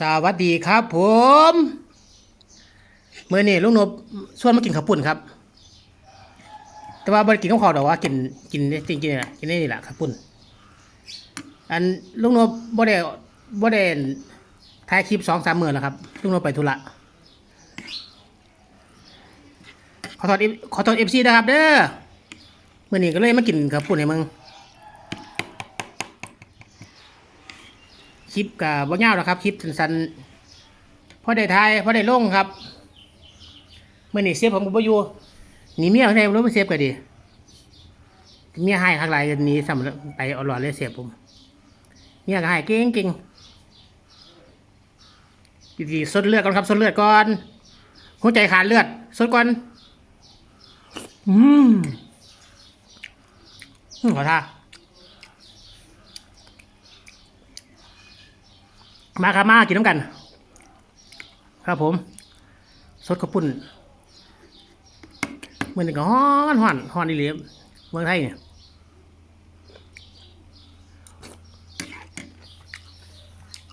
สวัสดีครับผมเมื่อนี้ลุงนบชวนมากินข้าวปุ้นครับ แต่ว่าบ่ได้กินข้าวขาวดอกว่ากินกินจริงๆนี่แหละกินนี่แหละข้าวปุ้นอันลุงนบบ่ได้บ่ได้ถ่ายคลิปสองสามมื้อแล้วครับลุงนบไปธุระขอโทษขอโทษเอฟซีนะครับ เด้อเมื่อนี้ก็เลยมากินข้าวปุ้นให้มึง คลิปกับบ่ยาวนะครับ คลิปสั้นๆพอได้ทายพอได้ลงครับเมื่อนี่เสียผมก็บ่อยู่หนีเมียเขาได้รู้มาเสียก็ดีเมียให้ข้างหลายกันนี้สำหรับไปอาหลอดเลยเสียผมเมียก็ให้เก่งเก่งดีๆสดเลือดก่อนครับสดเลือดก่อนหัวใจขาดเลือดสดก่อนอืมอืมขอท่า มาครับมากินน้ำกัน ครับผม สดข้าวปุ้นเมื่อนี้ก็ฮ้อนฮ้อนฮ้อนอีหลีเมืองไทยเนี่ย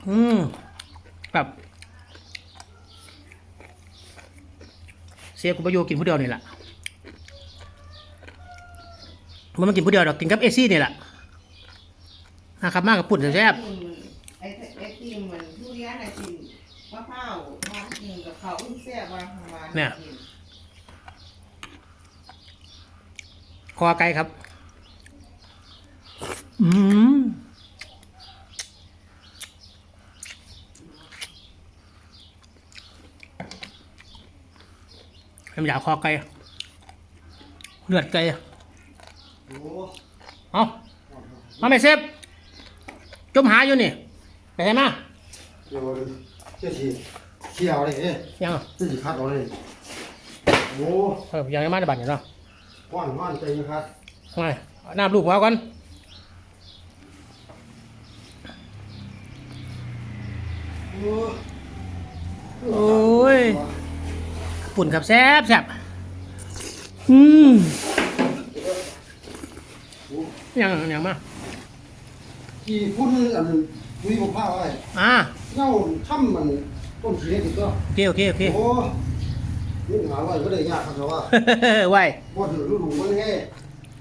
อืมแบบเสียกุปโยกินผู้เดียวนี่แหละมันมากินผู้เดียวดอกกินกับเอซี่นี่แหละนะครับมากกับปุ่นแซ่บไอ้ไอ้ติ่มมัน ทุเรียนไอ้ติ่มมะพร้าวมากินกับเขาอุ้งแซ่บว่าประมาณเนี่ยคอไก่ครับ อืมเป็นอยากคอไก่ เลือดไก่ โอ้เอามาไม่เซฟจมหาอยู่นี่ ไปไหนมา เดี๋ยวจ้าสีเขี่ยวเลยเอ้ยยังจ้าสีคัดเอาเลยโอ้เออยังไม่มาในบ้านอยู่เนาะห้อนห้อนใจคัดไม่เอาน้ำลูกหัวก่อนโอ้ยปุ่นครับแซ่บแซ่บอืมยังยังมากี่พุ่นอันคุยกับผ้าไว้อ่า เงาถ้ำมันต้นสีนี่ติดตัวโอเคโอเคโอเค โอ้นี่หาไว้ก็ได้ยากครับแต่ว่าไหวพอถึงฤดูมันแห้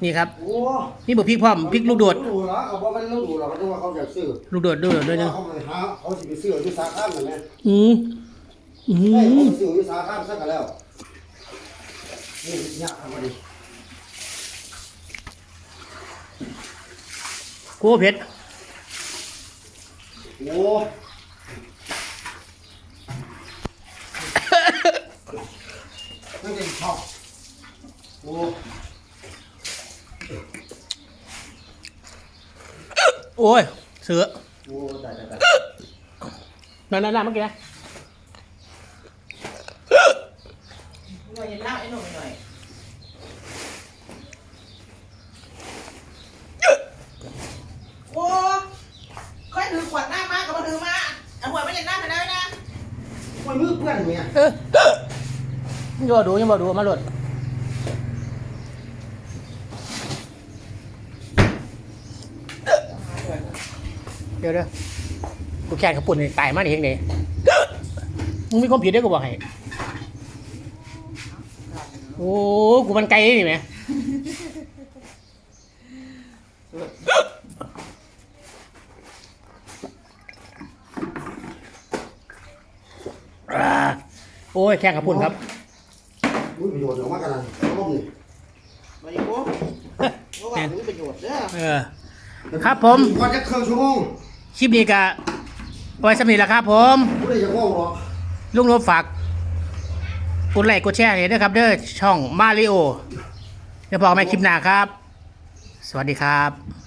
นี่ครับ โอ้นี่บุพริกพร้อมพริกลูกโดดฤดูละเอาว่ามันฤดูละก็ต้องว่าเขาอยากซื้อลูกโดดลูกโดดด้วยหนึงเขาไปหาเขาสิไปซื้อที่สาขานั่นแหละอืมอืให้เขามไปซื้อที่สาขาซะกันแล้วนี่ยากครับพอดีกูเผ็ดโอ้ ไม่ได้ชอบโอ้โอ้ย เสือโอ้ตายตายตายนั่นนั่นนั่นเมื่อกี้นะหน่อยเล่าไอ้หนุ่มหน่อยโอ้ค่อยถือขวดหน้ามากกับมาถือมาเอาหัวไม่เห็นหน้าไปแล้วนะมันมือเปื้อนเนี่ย เออ ยังบ่ดูยังบ่ดูมาหลดเดี๋ยวเดี๋ยวกูแค่ขับปุ่นนี่ตายมานี่เองเนี่ยมึงมีความผิดด้วยกูบอกให้โอ้กูมันไกลนี่ไหมอ่าโอ้ยแข่งขับปุ่นครับ มือประโยชน์ออกมากันนะร่มนี่มาดิโก้โก้ว่ามีประโยชน์เด้อเออ ครับผมก่อนจะเครื่องชั่วโมงคลิปนี้ก็ไว้สำเร็จแล้วครับผม ผู้ใดจะง่วงหรอกลุงรบฝากกดไลค์กดแชร์ให้ด้วยครับ เด้อช่องมาริโอเดี๋ยวพอกันใหม่คลิปหน้าครับ สวัสดีครับ